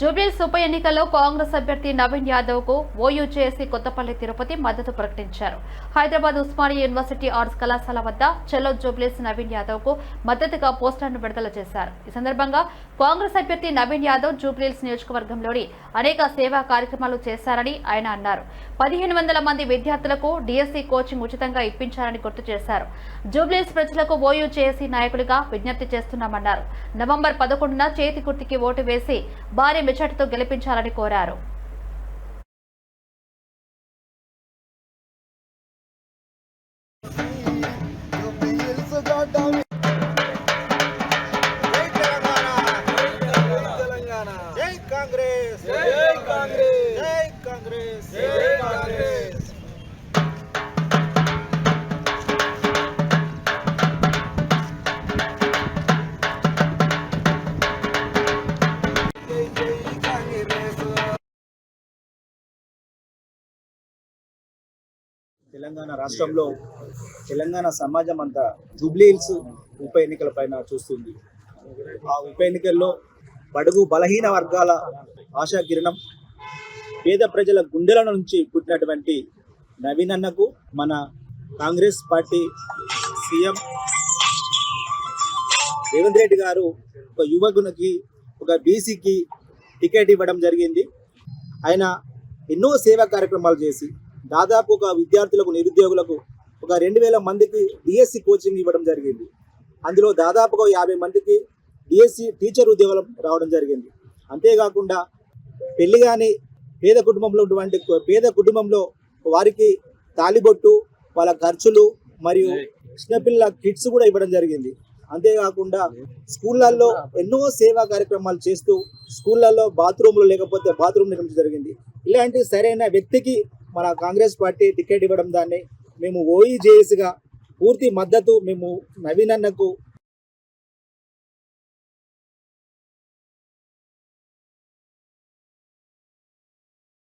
జూబ్లీస్ ఉప ఎన్నికల్లో కాంగ్రెస్ అభ్యర్థి నవీన్ యాదవ్కు ఓయూ చేసి కొత్తపల్లి తిరుపతి మద్దతు ప్రకటించారు. హైదరాబాద్ ఉస్మానియా యూనివర్సిటీ ఆర్ట్స్ కళాశాల వద్ద చెల్లో జూబ్లీస్ నవీన్ యాదవ్కు మద్దతుగా పోస్టర్ను విడుదల చేశారు. ఈ సందర్భంగా కాంగ్రెస్ అభ్యర్థి నవీన్ యాదవ్ జూబ్లీస్ నియోజకవర్గంలోని అనేక సేవా కార్యక్రమాలు చేశారని ఆయన అన్నారు. పదిహేను వందల మంది విద్యార్థులకు డిఎస్సీ కోచింగ్ ఉచితంగా ఇప్పించారని గుర్తు చేశారు. జూబ్లీస్ ప్రజలకు ఓయూ చేసి నాయకుడిగా విజ్ఞప్తి చేస్తున్నామన్నారు. నవంబర్ పదకొండున చేతి గుర్తుకి ఓటు వేసి భారీ మెజార్టీతో గెలిపించాలని కోరారు తెలంగాణ రాష్ట్రంలో తెలంగాణ సమాజం అంతా జూబ్లీ హిల్స్ ఉప ఎన్నికల పైన చూస్తుంది. ఆ ఉప ఎన్నికల్లో బడుగు బలహీన వర్గాల ఆశా కిరణం పేద ప్రజల గుండెల నుంచి పుట్టినటువంటి నవీన్ అన్నకు మన కాంగ్రెస్ పార్టీ సీఎం రేవంత్ రెడ్డి గారు ఒక యువకునికి ఒక బీసీకి టికెట్ ఇవ్వడం జరిగింది. ఆయన ఎన్నో సేవా కార్యక్రమాలు చేసి దాదాపు ఒక విద్యార్థులకు నిరుద్యోగులకు ఒక రెండు వేల మందికి డిఎస్సి కోచింగ్ ఇవ్వడం జరిగింది. అందులో దాదాపుగా యాభై మందికి డిఎస్సి టీచర్ ఉద్యోగాలు రావడం జరిగింది. అంతేకాకుండా పెళ్ళి కాని పేద కుటుంబంలో ఉన్నటువంటి పేద కుటుంబంలో వారికి తాలిబొట్టు వాళ్ళ ఖర్చులు మరియు చిన్నపిల్లల కిట్స్ కూడా ఇవ్వడం జరిగింది. అంతేకాకుండా స్కూళ్ళల్లో ఎన్నో సేవా కార్యక్రమాలు చేస్తూ స్కూళ్ళల్లో బాత్రూమ్లు లేకపోతే బాత్రూమ్ నిర్మించడం జరిగింది. ఇలాంటి సరైన వ్యక్తికి మన కాంగ్రెస్ పార్టీ టికెట్ ఇవ్వడం దాన్ని మేము ఓఈజేఎస్గా పూర్తి మద్దతు మేము నవీన్ అన్నకు